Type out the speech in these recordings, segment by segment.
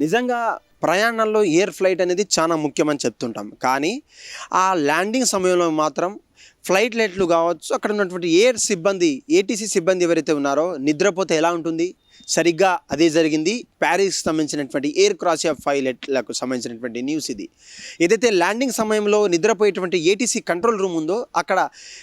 నిజంగా ప్రయాణంలో air flight అనేది చాలా ముఖ్యమని చెప్తుంటాం. కానీ ఆ ల్యాండింగ్ సమయంలో మాత్రం ఫ్లైట్ లైట్లు కావచ్చు అక్కడ ఉన్నటువంటి ఎయిర్ సిబ్బంది ఏటీసీ సిబ్బంది ఎవరైతే ఉన్నారో నిద్రపోతే ఎలా ఉంటుంది? సరిగ్గా అదే జరిగింది. ప్యారిస్కి సంబంధించినటువంటి ఎయిర్ క్రాసియా పైలట్లకు సంబంధించినటువంటి న్యూస్ ఇది. ఏదైతే ల్యాండింగ్ సమయంలో నిద్రపోయేటువంటి ఏటీసీ కంట్రోల్ రూమ్ ఉందో అక్కడ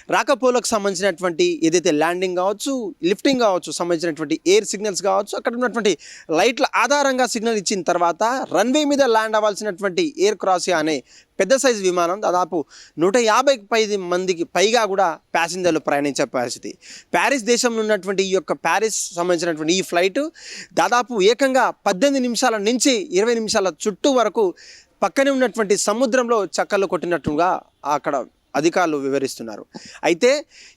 రాకపోలకు సంబంధించినటువంటి ఏదైతే ల్యాండింగ్ కావచ్చు లిఫ్టింగ్ కావచ్చు సంబంధించినటువంటి ఎయిర్ సిగ్నల్స్ కావచ్చు అక్కడ ఉన్నటువంటి లైట్ల ఆధారంగా సిగ్నల్ ఇచ్చిన తర్వాత రన్వే మీద ల్యాండ్ అవ్వాల్సినటువంటి ఎయిర్ క్రాసియా అనే పెద్ద సైజు విమానం దాదాపు నూట యాభై పై మందికి పైగా కూడా ప్యాసింజర్లు ప్రయాణించే పరిస్థితి. ప్యారిస్ దేశంలో ఉన్నటువంటి ఈ యొక్క ప్యారిస్ సంబంధించినటువంటి ఈ ఫ్లైట్ దాదాపు ఏకంగా పద్దెనిమిది నిమిషాల నుంచి ఇరవై నిమిషాల చుట్టూ వరకు పక్కనే ఉన్నటువంటి సముద్రంలో చక్కర్లు కొట్టినట్టుగా అక్కడ అధికారులు వివరిస్తున్నారు. అయితే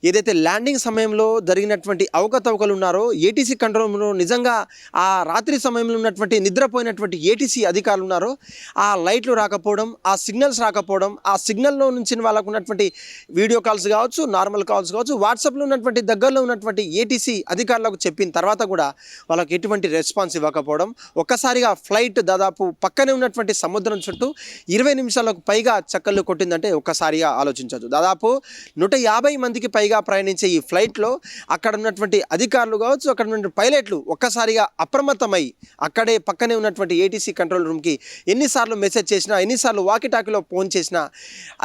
ఏదైతే ల్యాండింగ్ సమయంలో జరిగినటువంటి అవకతవకలు ఉన్నారో ఏటీసీ కంట్రోల్ రూమ్లో నిజంగా ఆ రాత్రి సమయంలో ఉన్నటువంటి నిద్రపోయినటువంటి ఏటీసీ అధికారులు ఉన్నారో ఆ లైట్లు రాకపోవడం ఆ సిగ్నల్స్ రాకపోవడం ఆ సిగ్నల్లో నుంచి వాళ్ళకు ఉన్నటువంటి వీడియో కాల్స్ కావచ్చు నార్మల్ కాల్స్ కావచ్చు వాట్సాప్లో ఉన్నటువంటి దగ్గరలో ఉన్నటువంటి ఏటీసీ అధికారులకు చెప్పిన తర్వాత కూడా వాళ్ళకి ఎటువంటి రెస్పాన్స్ ఇవ్వకపోవడం ఒక్కసారిగా ఫ్లైట్ దాదాపు పక్కనే ఉన్నటువంటి సముద్రం చుట్టూ ఇరవై నిమిషాలకు పైగా చక్కర్లు కొట్టిందంటే ఒక్కసారిగా ఆలోచించవచ్చు దాదాపు నూట యాభై మందికి పైగా ప్రయాణించే ఈ ఫ్లైట్లో అక్కడ ఉన్నటువంటి అధికారులు కావచ్చు అక్కడ ఉన్నటువంటి పైలట్లు ఒక్కసారిగా అప్రమత్తమై అక్కడే పక్కనే ఉన్నటువంటి ఏటీసీ కంట్రోల్ రూమ్కి ఎన్నిసార్లు మెసేజ్ చేసినా ఎన్నిసార్లు వాకిటాకీలో ఫోన్ చేసినా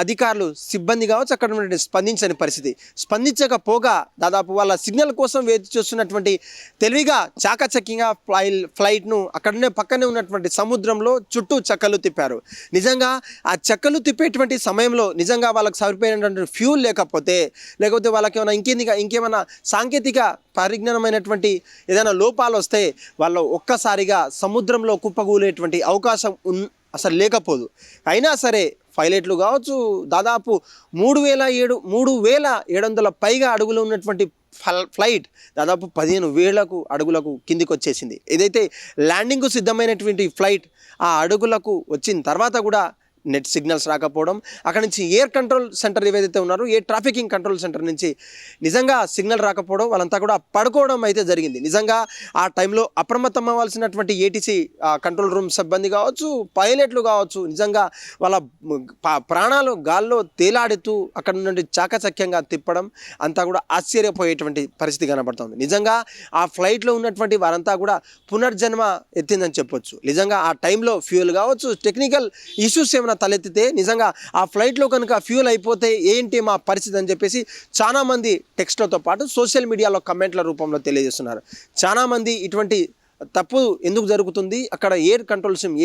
అధికారులు సిబ్బంది కావచ్చు అక్కడ ఉన్నటువంటి స్పందించని పరిస్థితి. స్పందించకపోగా దాదాపు వాళ్ళ సిగ్నల్ కోసం వేచి చూస్తున్నటువంటి తెలివిగా చాకచక్యంగా ఫ్లై ఫ్లైట్ను అక్కడనే పక్కనే ఉన్నటువంటి సముద్రంలో చుట్టూ చక్కలు తిప్పారు. నిజంగా ఆ చక్కలు తిప్పేటువంటి సమయంలో నిజంగా వాళ్ళకి సరిపోయినటువంటి ఫ్యూల్ లేకపోతే లేకపోతే వాళ్ళకి ఏమైనా ఇంకేంది ఇంకేమైనా సాంకేతిక పరిజ్ఞానమైనటువంటి ఏదైనా లోపాలు వస్తే వాళ్ళు ఒక్కసారిగా సముద్రంలో కుప్పగూలేటువంటి అవకాశం ఉన్ అసలు లేకపోదు. అయినా సరే పైలట్లు కావచ్చు దాదాపు మూడు వేల ఏడు మూడు వేల ఏడు వందల పైగా అడుగులు ఉన్నటువంటి ఫ్లైట్ దాదాపు పదిహేను వేలకు అడుగులకు కిందికి వచ్చేసింది ఏదైతే ల్యాండింగ్కు సిద్ధమైనటువంటి ఫ్లైట్ ఆ అడుగులకు వచ్చిన తర్వాత కూడా నెట్ సిగ్నల్స్ రాకపోవడం అక్కడ నుంచి ఎయిర్ కంట్రోల్ సెంటర్ ఏవైతే ఉన్నారో ఏ ట్రాఫికింగ్ కంట్రోల్ సెంటర్ నుంచి నిజంగా సిగ్నల్ రాకపోవడం వాళ్ళంతా కూడా పడుకోవడం అయితే జరిగింది. నిజంగా ఆ టైంలో అప్రమత్తం అవ్వాల్సినటువంటి ఏటీసీ కంట్రోల్ రూమ్ సిబ్బంది కావచ్చు పైలట్లు కావచ్చు నిజంగా వాళ్ళ ప్రాణాలు గాల్లో తేలాడుతూ అక్కడ నుండి చాకచక్యంగా తిప్పడం అంతా కూడా ఆశ్చర్యపోయేటువంటి పరిస్థితి కనబడుతుంది. నిజంగా ఆ ఫ్లైట్లో ఉన్నటువంటి వారంతా కూడా పునర్జన్మ ఎత్తిందని చెప్పొచ్చు. నిజంగా ఆ టైంలో ఫ్యూయల్ కావచ్చు టెక్నికల్ ఇష్యూస్ ఏమైనా తలెత్తితే నిజంగా ఆ ఫ్లైట్లో కనుక ఫ్యూల్ అయిపోతే ఏంటి మా పరిస్థితి అని చెప్పేసి చాలామంది టెక్స్ట్లతో పాటు సోషల్ మీడియాలో కమెంట్ల రూపంలో తెలియజేస్తున్నారు. చాలామంది ఇటువంటి తప్పు ఎందుకు జరుగుతుంది? అక్కడ ఎయిర్ కంట్రోల్ సిమ్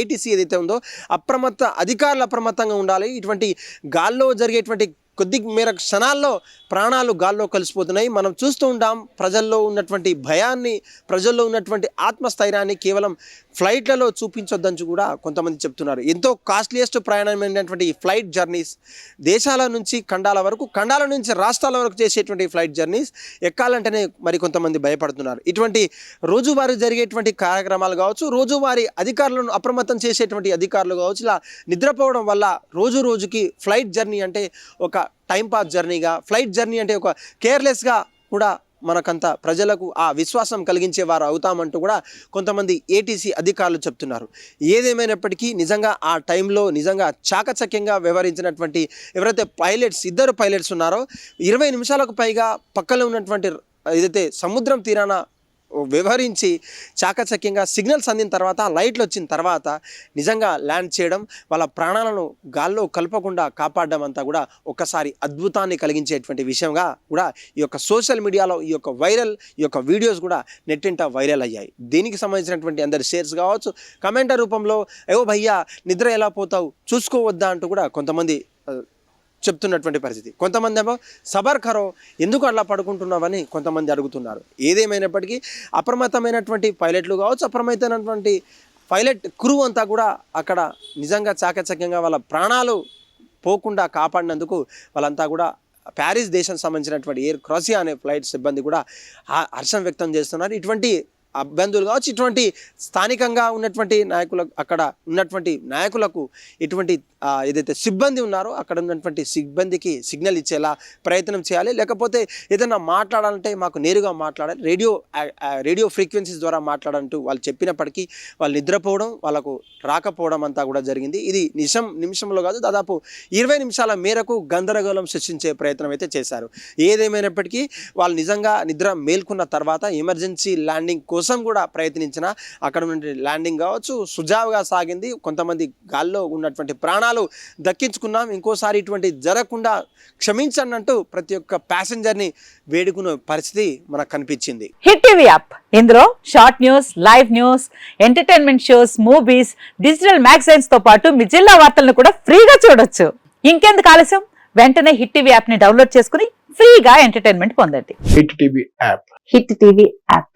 ఏటీసీ ఏదైతే ఉందో అప్రమత్త అధికారులు అప్రమత్తంగా ఉండాలి. ఇటువంటి గాల్లో జరిగేటువంటి కొద్ది మేర క్షణాల్లో ప్రాణాలు గాల్లో కలిసిపోతున్నాయి. మనం చూస్తూ ఉంటాం ప్రజల్లో ఉన్నటువంటి భయాన్ని ప్రజల్లో ఉన్నటువంటి ఆత్మస్థైర్యాన్ని కేవలం ఫ్లైట్లలో చూపించొద్దని కూడా కొంతమంది చెప్తున్నారు. ఎంతో కాస్ట్లీయెస్ట్ ప్రయాణమైనటువంటి ఈ ఫ్లైట్ జర్నీస్ దేశాల నుంచి ఖండాల వరకు ఖండాల నుంచి రాష్ట్రాల వరకు చేసేటువంటి ఫ్లైట్ జర్నీస్ ఎక్కాలంటేనే మరి కొంతమంది భయపడుతున్నారు. ఇటువంటి రోజువారీ జరిగేటువంటి కార్యక్రమాలు కావచ్చు రోజువారీ అధికారులను అప్రమత్తం చేసేటువంటి అధికారులు కావచ్చు ఇలా నిద్రపోవడం వల్ల రోజు రోజుకి ఫ్లైట్ జర్నీ అంటే ఒక టైంపాస్ జర్నీగా ఫ్లైట్ జర్నీ అంటే ఒక కేర్లెస్గా కూడా మనకంత ప్రజలకు ఆ విశ్వాసం కలిగించే వారు అవుతామంటూ కూడా కొంతమంది ఏటీసీ అధికారులు చెప్తున్నారు. ఏదేమైనప్పటికీ నిజంగా ఆ టైంలో నిజంగా చాకచక్యంగా వ్యవహరించినటువంటి ఎవరైతే పైలట్స్ ఇద్దరు పైలట్స్ ఉన్నారో ఇరవై నిమిషాలకు పైగా పక్కన ఉన్నటువంటి ఏదైతే సముద్రం తీరాన వ్యవహరించి చాకచక్యంగా సిగ్నల్స్ అందిన తర్వాత లైట్లు వచ్చిన తర్వాత నిజంగా ల్యాండ్ చేయడం వాళ్ళ ప్రాణాలను గాల్లో కలపకుండా కాపాడడం అంతా కూడా ఒక్కసారి అద్భుతాన్ని కలిగించేటువంటి విషయంగా కూడా ఈ యొక్క సోషల్ మీడియాలో ఈ యొక్క వైరల్ ఈ యొక్క వీడియోస్ కూడా నెట్టింట వైరల్ అయ్యాయి. దీనికి సంబంధించినటువంటి అందరి షేర్స్ కావచ్చు కమెంటర్ రూపంలో ఏవో భయ్యా నిద్ర ఎలా పోతావు? చూసుకోవద్దా అంటూ కూడా కొంతమంది చెప్తున్నటువంటి పరిస్థితి. కొంతమంది ఏమో సబర్ ఖరో ఎందుకు అలా పడుకుంటున్నావని కొంతమంది అడుగుతున్నారు. ఏదేమైనప్పటికీ అప్రమత్తమైనటువంటి పైలట్లు కావచ్చు అప్రమత్తమైనటువంటి పైలట్ క్రూ అంతా కూడా అక్కడ నిజంగా చాకచక్యంగా వాళ్ళ ప్రాణాలు పోకుండా కాపాడినందుకు వాళ్ళంతా కూడా ప్యారిస్ దేశం సంబంధించినటువంటి ఎయిర్ క్రాసియా అనే ఫ్లైట్ సిబ్బంది కూడా హర్షం వ్యక్తం చేస్తున్నారు. ఇటువంటి ఇబ్బందులు కావచ్చు. ఇటువంటి స్థానికంగా ఉన్నటువంటి నాయకులకు అక్కడ ఉన్నటువంటి నాయకులకు ఇటువంటి ఏదైతే సిబ్బంది ఉన్నారో అక్కడ ఉన్నటువంటి సిబ్బందికి సిగ్నల్ ఇచ్చేలా ప్రయత్నం చేయాలి. లేకపోతే ఏదైనా మాట్లాడాలంటే మాకు నేరుగా మాట్లాడాలి. రేడియో రేడియో ఫ్రీక్వెన్సీస్ ద్వారా మాట్లాడంటూ వాళ్ళు చెప్పినప్పటికీ వాళ్ళు నిద్రపోవడం వాళ్ళకు రాకపోవడం అంతా కూడా జరిగింది. ఇది నిమిషం నిమిషంలో కాదు దాదాపు ఇరవై నిమిషాల మేరకు గందరగోళం సృష్టించే ప్రయత్నం అయితే చేశారు. ఏదేమైనప్పటికీ వాళ్ళు నిజంగా నిద్ర మేల్కొన్న తర్వాత ఎమర్జెన్సీ ల్యాండింగ్ కోసం కూడా ప్రయత్నించిన అక్కడ ఉన్న ల్యాండింగ్ కావచ్చు సుజావుగా సాగింది. కొంతమంది గాల్లో ఉన్నటువంటి ప్రాణాలు దక్కించుకున్నాం. ఇంకోసారి ఇటువంటి జరగకుండా క్షమించండి అంటూ ప్రతి ఒక్క ప్యాసింజర్ని వేడుకునే పరిస్థితి మనకు కనిపించింది. Hit TV app. ఇందులో short news live news entertainment shows movies digital మ్యాగజైన్స్తో పాటు మీ జిల్లా వార్తలను కూడా ఫ్రీగా చూడొచ్చు. ఇంకెందుకు ఆలస్యం? వెంటనే హిట్ టీవీ యాప్ని డౌన్లోడ్ చేసుకుని ఫ్రీగా ఎంటర్టైన్మెంట్ పొందండి. Hit TV app. Hit TV app.